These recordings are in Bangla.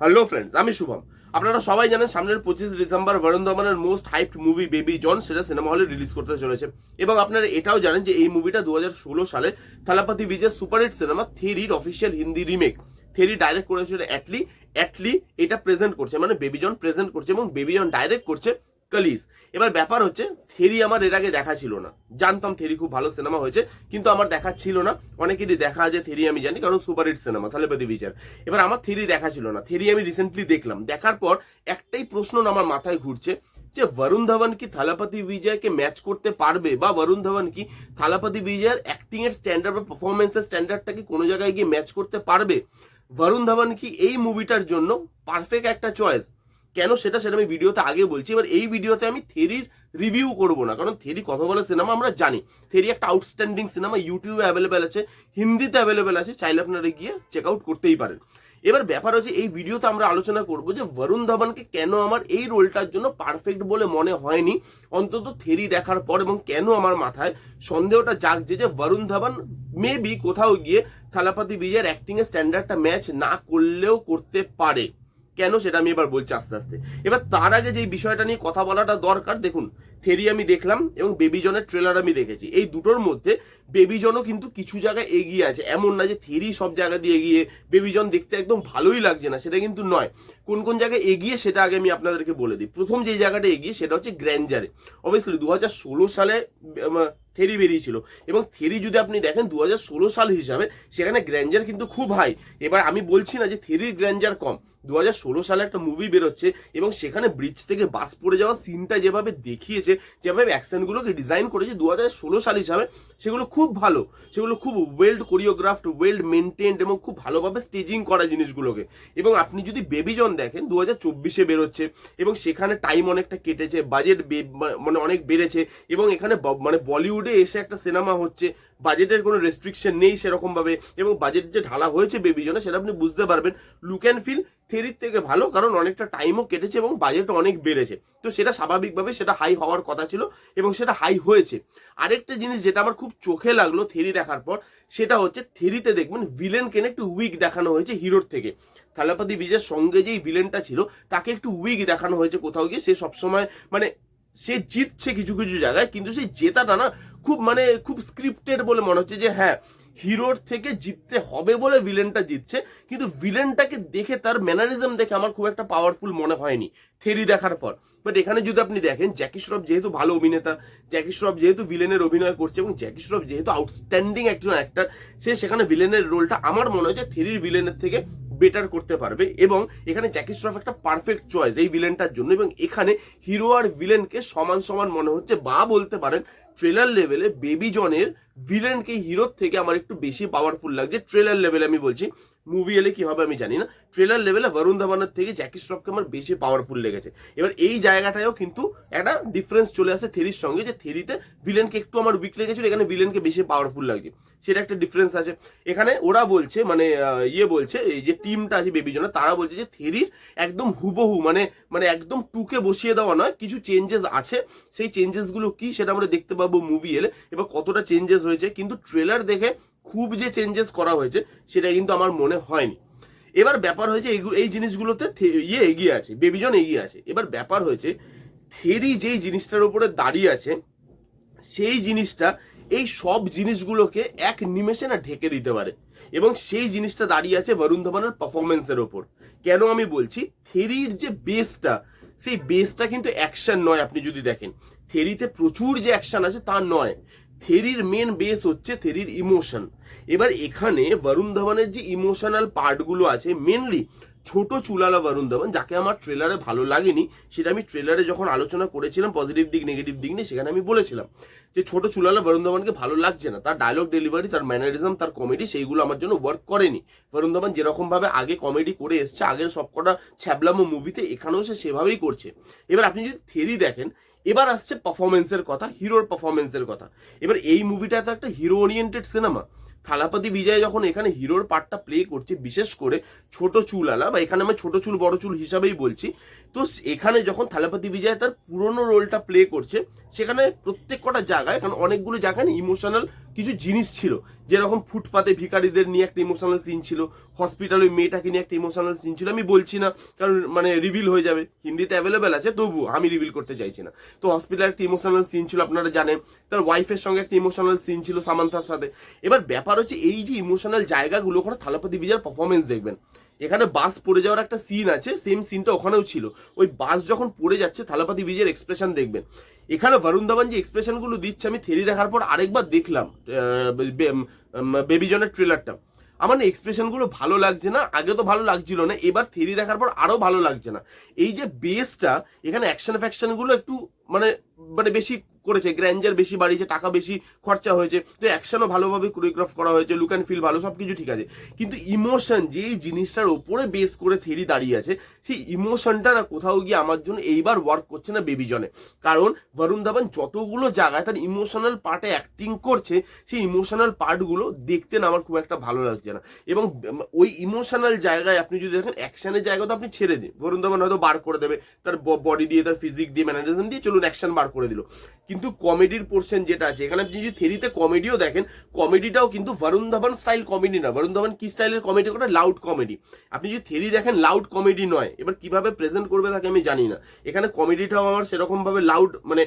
হ্যালো ফ্রেন্ডস আমি শুভম। আপনারা সবাই জানেন সামনের পঁচিশ December Varun ধবনের most hyped movie baby John cinema cinema হলে রিলিজ করতে চলেছে। এবং আপনারা এটাও জানেন যে এই মুভিটা দু হাজার ষোলো সালে Thalapathy Vijay superhit cinema থেরির official Hindi remake Theri direct করেছিল অ্যাটলি অ্যাটলি এটা প্রেজেন্ট করছে মানে বেবি জন প্রেজেন্ট করছে এবং বেবি জন ডাইরেক্ট করছে। কালিজ এবার ব্যাপার হচ্ছে থেরি আমার এর আগে দেখা ছিল না। জানতাম থেরি খুব ভালো সিনেমা হয়েছে, কিন্তু আমার দেখা ছিল না। অনেকেরই দেখা আছে থেরি আমি জানি, কারণ সুপারহিট সিনেমা থালেপতি বিচার এবার আমার থেরি দেখা ছিল না। থেরি আমি রিসেন্টলি দেখলাম। দেখার পর একটাই প্রশ্ন আমার মাথায় ঘুরছে যে বরুণ ধবন কি থালাপতি বিজয়কে ম্যাচ করতে পারবে? বা বরুণ ধবন কি থালাপতি বিজয়ের অ্যাক্টিং এর স্ট্যান্ডার্ড বা পারফরমেন্সের স্ট্যান্ডার্ডটা কি কোনো জায়গায় গিয়ে ম্যাচ করতে পারবে? বরুণ ধবন কি এই মুভিটার জন্য পারফেক্ট একটা চয়েস কেন সেটা সেটা আমি ভিডিওতে আগে বলছি। এবার এই ভিডিওতে আমি থেরির রিভিউ করব না, কারণ থেরি কথা বলে সিনেমা আমরা জানি। থেরি একটা আউটস্ট্যান্ডিং সিনেমা ইউটিউবে অ্যাভেলেবেল আছে, হিন্দিতে অ্যাভেলেবেল আছে, চাইলে আপনারা গিয়ে চেক আউট করতেই পারেন। এবার ব্যাপার হচ্ছে, এই ভিডিওতে আমরা আলোচনা করব যে বরুণ ধাবানকে কেন আমার এই রোলটার জন্য পারফেক্ট বলে মনে হয়নি? অন্তত থেরি দেখার পর এবং কেন আমার মাথায় সন্দেহটা জাগছে যে বরুণ ধাবান মেবি কোথাও গিয়ে থালাপাতি বিজয়ের অ্যাক্টিং এর স্ট্যান্ডার্ডটা ম্যাচ না করলেও করতে পারে। কেন সেটা আমি এবার বলছি আস্তে আস্তে। এবার তার আগে যে বিষয়টা নিয়ে কথা বলাটা দরকার, দেখুন থেরি আমি দেখলাম এবং বেবিজনের ট্রেলার আমি দেখেছি। এই দুটোর মধ্যে বেবি জনও কিন্তু কিছু জায়গায় এগিয়ে আছে। এমন না যে থেরি সব জায়গা দিয়ে এগিয়ে বেবিজন দেখতে একদম ভালোই লাগছে না, সেটা কিন্তু নয়। কোন কোন জায়গায় এগিয়ে সেটা আগে আমি আপনাদেরকে বলে দিই। প্রথম যে জায়গাটা এগিয়ে সেটা হচ্ছে গ্র্যান্ডারে অবভিয়াসলি দু হাজার ষোলো সালে থেরি বেরিয়েছিল। এবং থেরি যদি আপনি দেখেন দু হাজার ষোলো সাল হিসাবে সেখানে গ্র্যান্ডার কিন্তু খুব হাই এবার আমি বলছি না যে থেরির গ্র্যান্ডার কম। দু হাজার ষোলো সালে একটা মুভি বেরোচ্ছে এবং সেখানে ব্রিজ থেকে বাস পড়ে যাওয়া সিনটা যেভাবে দেখিয়েছে, যেভাবে অ্যাকশনগুলোকে ডিজাইন করেছে দু হাজার ষোলো সাল হিসাবে সেগুলো খুব ভালো। সেগুলো খুব ওয়েল্ড কোরিওগ্রাফড ওয়েল্ড মেনটেন্ড এবং খুব ভালোভাবে স্টেজিং করা জিনিসগুলোকে। এবং আপনি যদি বেবিজন দেখেন দু হাজার চব্বিশে বেরোচ্ছে এবং সেখানে টাইম অনেকটা কেটেছে বাজেট মানে অনেক বেড়েছে এবং এখানে মানে বলিউডে এসে একটা সিনেমা হচ্ছে বাজেটের কোনো রেস্ট্রিকশন নেই সেরকমভাবে এবং বাজেট যে ঢালা হয়েছে বেবি জনে সেটা আপনি বুঝতে পারবেন। লুক অ্যান্ড ফিল থেরির থেকে ভালো, কারণ অনেকটা টাইমও কেটেছে এবং বাজেটও অনেক বেড়েছে। তো সেটা স্বাভাবিকভাবে সেটা হাই হওয়ার কথা ছিল এবং সেটা হাই হয়েছে। আরেকটা জিনিস যেটা আমার খুব চোখে লাগল থেরি দেখার পর, সেটা হচ্ছে থেরিতে দেখবেন ভিলেনকে না একটু উইক দেখানো হয়েছে হিরোর থেকে। থালাপাতি বিজয়ের সঙ্গে যেই ভিলেনটা ছিল, তাকে একটু উইক দেখানো হয়েছে কোথাও গিয়ে। সে সবসময় মানে সে জিতছে কিছু কিছু জায়গায়, কিন্তু সেই জেতাটা না খুব মানে খুব স্ক্রিপ্টেড বলে মনে হচ্ছে যে হ্যাঁ হিরোর থেকে জিততে হবে বলে ভিলেনটা জিতছে, কিন্তু ভিলেনটাকে দেখে তার ম্যানারিজম দেখে আমার খুব একটা পাওয়ারফুল মনে হয়নি থেরি দেখার পর। বাট এখানে যদি আপনি দেখেন জ্যাকি শ্রফ যেহেতু ভালো অভিনেতা জ্যাকি শ্রফ যেহেতু ভিলেনের অভিনয় করছে এবং জ্যাকি শ্রফ যেহেতু আউটস্ট্যান্ডিং একজন অ্যাক্টার সে সেখানে ভিলেনের রোলটা আমার মনে হয় যে থেরির ভিলেনের থেকে বেটার করতে পারবে এবং এখানে জ্যাকি শ্রফ একটা পারফেক্ট চয়েস এই ভিলেনটার জন্য এবং এখানে হিরো আর ভিলেনকে সমান সমান মনে হচ্ছে বা বলতে পারেন ট্রেলার লেভেলে বেবি জনের ভিলেনকে হিরোর থেকে আমার একটু বেশি পাওয়ারফুল লাগছে। ট্রেলার লেভেলে আমি বলছি মুভি এলে কি হবে আমি জানি না। ট্রেলার লেভেলে বরুণ ধাবানের থেকে জ্যাকি শ্রফকে আমার বেশি পাওয়ারফুল লেগেছে। এবার এই জায়গাটায়ও কিন্তু একটা ডিফারেন্স চলে আসে থেরির সঙ্গে, যে থেরিতে ভিলেনকে একটু আমার উইক লেগেছিল, এখানে ভিলেনকে বেশি পাওয়ারফুল লাগছে। সেটা একটা ডিফারেন্স আছে। এখানে ওরা বলছে মানে ইয়ে বলছে, এই যে টিমটা আছে বেবি জনের তারা বলছে যে থেরির একদম হুবহু মানে মানে একদম টুকে বসিয়ে দেওয়া নয়, কিছু চেঞ্জেস আছে। সেই চেঞ্জেসগুলো কি সেটা আমরা দেখতে পাবো মুভি এলে। এবার কতটা চেঞ্জেস হয়েছে, কিন্তু ট্রেলার দেখে খুব যে চেঞ্জেস করা হয়েছে, সেটা কিন্তু আমার মনে হয়নি। এবার ব্যাপার হয়েছে, এই জিনিসগুলোতে ইয়ে এগিয়ে আছে বেবিজন এগিয়ে আছে। এবার ব্যাপার হয়েছে থেরি যেই জিনিসটার উপরে দাঁড়িয়ে আছে, সেই জিনিসটা, এই সব জিনিসগুলোকে এক নিমেষে না ঢেকে দিতে পারে। এবং সেই জিনিসটা দাঁড়িয়ে আছে বরুণ ধবনের পারফরমেন্সের ওপর। কেন আমি বলছি থেরির যে বেসটা সেই বেসটা কিন্তু অ্যাকশন নয়, আপনি যদি দেখেন। থেরিতে প্রচুর যে অ্যাকশন আছে, তা নয়। থেরির মেন বেস হচ্ছে থেরির ইমোশন এবার এখানে বরুণ ধবনের যে ইমোশনাল পার্টগুলো আছে মেনলি ছোট চুলালা বরুণ ধবন যাকে আমার ট্রেলারে ভালো লাগেনি, সেটা আমি ট্রেলারে যখন আলোচনা করেছিলাম পজিটিভ দিক নেগেটিভ দিক নিয়ে, সেখানে আমি বলেছিলাম যে ছোট চুলালা বরুণ ধবনকে ভালো লাগছে না। তার ডায়লগ ডেলিভারি তার ম্যানারিজম তার কমেডি সেইগুলো আমার জন্য ওয়ার্ক করেনি। বরুণ ধবন যেরকম ভাবে আগে কমেডি করে এসছে, আগের সবকটা ছ্যাবলামো মুভিতে এখানেও সে সেভাবেই করছে। এবার আপনি যদি থেরি দেখেন এবার আসছে পারফরমেন্সের কথা হিরোর পারফরমেন্সের কথা। এবার এই মুভিটা তো একটা hero oriented cinema Thalapathy Vijay যখন এখানে হিরোর পার্টটা প্লে করছে, বিশেষ করে ছোট চুল আলা, বা এখানে আমি ছোট চুল, বড় চুল হিসাবেই বলছি তো এখানে যখন থালাপতি বিজয় তার পুরনো রোলটা প্লে করছে, সেখানে প্রত্যেক কটা জায়গায়, কারণ অনেকগুলো জায়গায় ইমোশনাল কিছু জিনিস ছিল। যেরকম ফুটপাতে ভিখারিদের নিয়ে একটা ইমোশনাল সিন ছিল হসপিটালে ওই মেয়েটাকে নিয়ে একটা ইমোশনাল সিন ছিল, আমি বলছি না, কারণ মানে রিভিল হয়ে যাবে। হিন্দিতে অ্যাভেলেবেল আছে তবু আমি রিভিল করতে চাইছি না। তো হসপিটালে একটা ইমোশনাল সিন ছিল, আপনারা জানেন। তার ওয়াইফের সঙ্গে একটা ইমোশনাল সিন ছিল সামান্থার সাথে। এবার ব্যাপার হচ্ছে, এই যে ইমোশনাল জায়গাগুলো ওখানে থালাপতি বিজার পারফরমেন্স দেখবেন। এখানে বাস পড়ে যাওয়ার একটা সিন আছে সেম সিনটা ওখানেও ছিল। ওই বাস যখন পড়ে যাচ্ছে, থালাপাতি বিজয়ের এক্সপ্রেশন দেখবেন। এখানে বরুণ ধাবান যে এক্সপ্রেশনগুলো দিচ্ছে, আমি থেরি দেখার পর আরেকবার দেখলাম বেবি জনের ট্রেলারটা আমার না এক্সপ্রেশনগুলো ভালো লাগছে না, আগে তো ভালো লাগছিল না, এবার থেরি দেখার পর আরও ভালো লাগছে না। এই যে বেসটা এখানে অ্যাকশন ফ্যাকশনগুলো একটু মানে মানে বেশি করেছে। গ্র্যান্ডার বেশি বাড়িয়েছে, টাকা বেশি খরচা হয়েছে। তো অ্যাকশনও ভালোভাবে কোরিওগ্রাফ করা হয়েছে লুক অ্যান্ড ফিল ভালো সব কিছু ঠিক আছে। কিন্তু ইমোশন যেই জিনিসটার ওপরে বেস করে থেরি দাঁড়িয়ে আছে সেই ইমোশনটা না কোথাও গিয়ে আমার জন্য এইবার ওয়ার্ক করছে না বেবি জনে। কারণ বরুণ ধাবান যতগুলো জায়গায় তার ইমোশনাল পার্টে অ্যাক্টিং করছে, সেই ইমোশনাল পার্টগুলো দেখতে না আমার খুব একটা ভালো লাগছে না। এবং ওই ইমোশনাল জায়গায় আপনি যদি দেখেন অ্যাকশনের জায়গা তো আপনি ছেড়ে দিন। বরুণ ধাবান হয়তো বার করে দেবে, তার বডি দিয়ে, তার ফিজিক দিয়ে ম্যানারিজম দিয়ে চলুন অ্যাকশন বার করে দিল। কিন্তু কমেডির পোর্শন যেটা আছে, এখানে আপনি যদি থেরিতে কমেডিও দেখেন কমেডিটাও কিন্তু বরুণ ধাবান স্টাইল কমেডি না। বরুণ ধাবান কি স্টাইলের কমেডি করে লাউড কমেডি আপনি যদি থেরি দেখেন লাউড কমেডি নয়। এবার কীভাবে প্রেজেন্ট করবে তাকে আমি জানি না। এখানে কমেডিটাও আমার সেরকম ভাবে লাউড মানে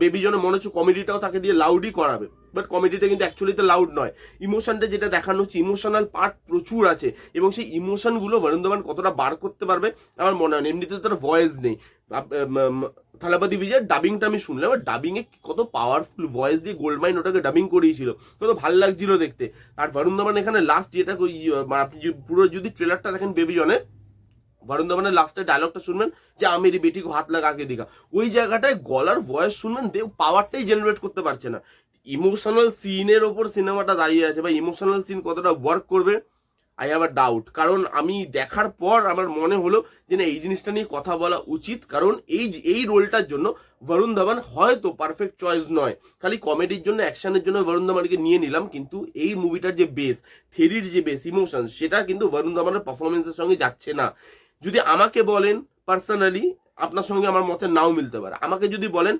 বেবি জন্য মনে হচ্ছে কমেডিটাও তাকে দিয়ে লাউডই করাবে। বাট কমেডিটা কিন্তু অ্যাকচুয়ালি তো লাউড নয়। ইমোশনটা যেটা দেখানো হচ্ছে ইমোশনাল পার্ট প্রচুর আছে এবং সেই ইমোশনগুলো বরুণ ধাবান কতটা বার করতে পারবে আমার মনে হয়। এমনিতে তার ভয়েস নেই। থালাপাতি বিজয়ের ডাবিংটা আমি শুনলাম ডাবিং এ কত পাওয়ারফুল ভয়েস দিয়ে গোল্ড মাইন ওটাকে ডাবিং করিয়েছিল। কত ভালো লাগছিল দেখতে। আর বরুণ ধাবান এখানে লাস্ট যেটা ওই- আপনি পুরো যদি ট্রেলারটা দেখেন বেবি জনের বরুণ ধাবানের লাস্টে ডায়লগটা শুনবেন যে আমেরি বেটি হাত লাগা আগে দিঘা ওই জায়গাটায় গলার ভয়েস শুনবেন দেব পাওয়ারটাই জেনারেট করতে পারছে না। ইমোশনাল সিনের ওপর সিনেমাটা দাঁড়িয়ে আছে। বা ইমোশনাল সিন কতটা ওয়ার্ক করবে? আই হ্যাভ আ ডাউট কারণ আমি দেখার পর আমার মনে হলো যে না, এই জিনিসটা নিয়ে কথা বলা উচিত। কারণ এই এই রোলটার জন্য বরুণ ধাবান হয়তো পারফেক্ট চয়েস নয়। খালি কমেডির জন্য অ্যাকশনের জন্য বরুণ ধাবানকে নিয়ে নিলাম। কিন্তু এই মুভিটার যে বেস থেরির যে বেস ইমোশন সেটা কিন্তু বরুণ ধাবানের পারফরমেন্সের সঙ্গে যাচ্ছে না। যদি আমাকে বলেন পার্সোনালি আপনার সঙ্গে আমার মতে নাও মিলতে পারে। আমাকে যদি বলেন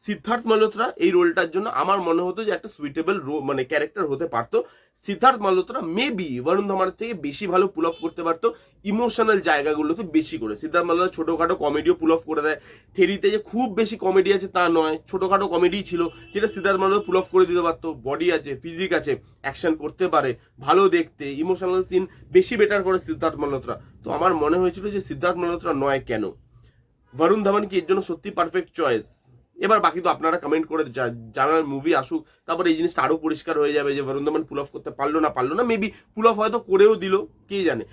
সিদ্ধার্থ মালহোত্রা এই রোলটার জন্য আমার মনে হতো যে একটা সুইটেবল মানে ক্যারেক্টার হতে পারতো। সিদ্ধার্থ মালহোত্রা মেবি বরুণ ধামানের থেকে বেশি ভালো পুল অফ করতে পারতো ইমোশনাল জায়গাগুলোতে বেশি করে। সিদ্ধার্থ মালহোত্রা ছোটখাটো কমেডিও পুল অফ করে দেয়। থেরিতে যে খুব বেশি কমেডি আছে তা নয়, ছোটখাটো কমেডি ছিল, যেটা সিদ্ধার্থ মালহোত্রা পুল অফ করে দিতে পারতো। বডি আছে ফিজিক আছে অ্যাকশন করতে পারে, ভালো দেখতে ইমোশনাল সিন বেশি বেটার করে সিদ্ধার্থ মালহোত্রা। তো আমার মনে হয়েছিল যে সিদ্ধার্থ মালহোত্রা নয় কেন? বরুণ ধাবান কি এর জন্য সত্যি পারফেক্ট চয়েস এবার বাকি তো আপনারা কমেন্ট করে জানার মুভি আসুক তারপরে এই জিনিসটা আরও পরিষ্কার হয়ে যাবে যে বরুণ ধাবান পুল অফ করতে পারল না পারল না মেবি পুল অফ হয়তো করেও দিল কে জানে?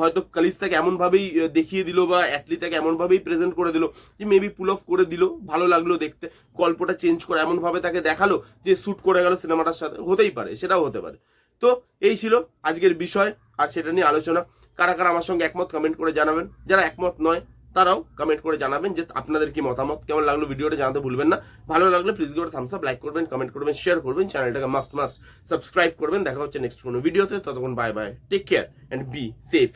হয়তো কালিস্তাকে এমন ভাবেই আহ, দেখিয়ে দিল বা অ্যাটলিতাকে এমন ভাবেই প্রেজেন্ট করে দিল যে মেবি পুল অফ করে দিল ভালো লাগল দেখতে গল্পটা চেঞ্জ করে এমনভাবে তাকে দেখাল যে শ্যুট করে গেল সিনেমাটার সাথে হতেই পারে সেটাও হতে পারে। তো এই ছিল আজকের বিষয় আর সেটা নিয়ে আলোচনা। কারা কারা আমার সঙ্গে একমত কমেন্ট করে জানাবেন। যারা একমত নয় তারাও কমেন্ট করে জানাবেন যে আপনাদের কি মতামত, কেমন লাগল ভিডিওটা জানাতে ভুলবেন না। ভালো লাগলে প্লিজ গিয়ে থামস আপ লাইক করবেন কমেন্ট করবেন শেয়ার করবেন চ্যানেলটাকে মাস্ট মাস্ট সাবস্ক্রাইব করবেন। দেখা হচ্ছে নেক্সট কোনো ভিডিওতে ততক্ষণ bye bye take care and be safe